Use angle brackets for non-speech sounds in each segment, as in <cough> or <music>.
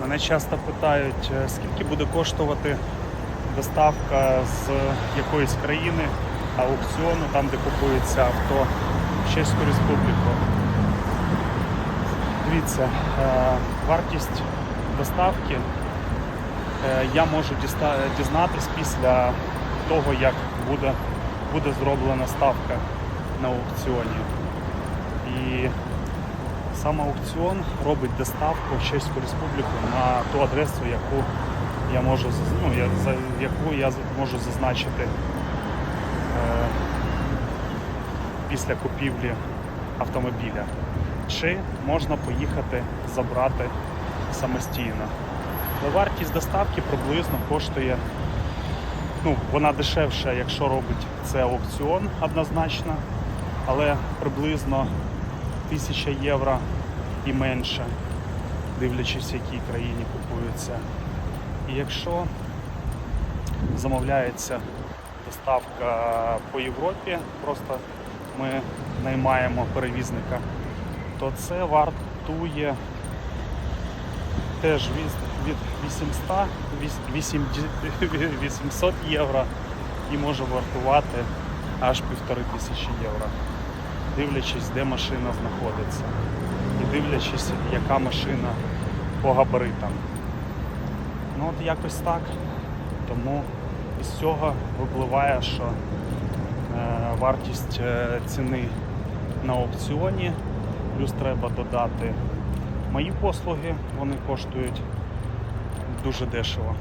Мене часто питають, е, скільки буде коштувати доставка з якоїсь країни аукціону, там де купується авто в Чеську Республіку. Дивіться, е, вартість доставки е, я можу дізнатись після того, як буде, буде зроблена ставка на аукціоні. І сам аукціон робить доставку в Чеську Республіку на ту адресу, яку я можу ну, я, за яку я можу зазначити е, після купівлі автомобіля. Чи можна поїхати забрати самостійно. Вартість доставки приблизно коштує, ну, вона дешевша, якщо робить це аукціон однозначно, але приблизно 1000 євро і менше, дивлячись, в якій країні купується. І якщо замовляється доставка по Європі, просто ми наймаємо перевізника, то це вартує теж від, від 800 віс- 80 800 <laughs> євро і може вартувати аж півтори тисячі євро, дивлячись, де машина знаходиться, і дивлячись, яка машина по габаритам. Ну от якось так. Тому із цього випливає, що е, вартість е, ціни на аукціоні, плюс треба додати мої послуги, вони коштують дуже дешево.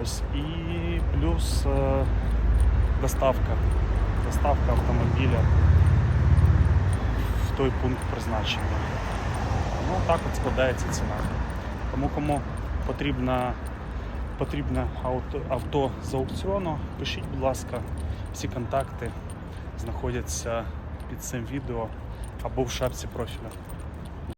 Ось. І плюс е, доставка. Доставка автомобіля той пункт призначення. Ну так от складається ціна. Тому кому потрібна, потрібне авто, авто з аукціону, пишіть, будь ласка, всі контакти знаходяться під цим відео або в шапці профіля.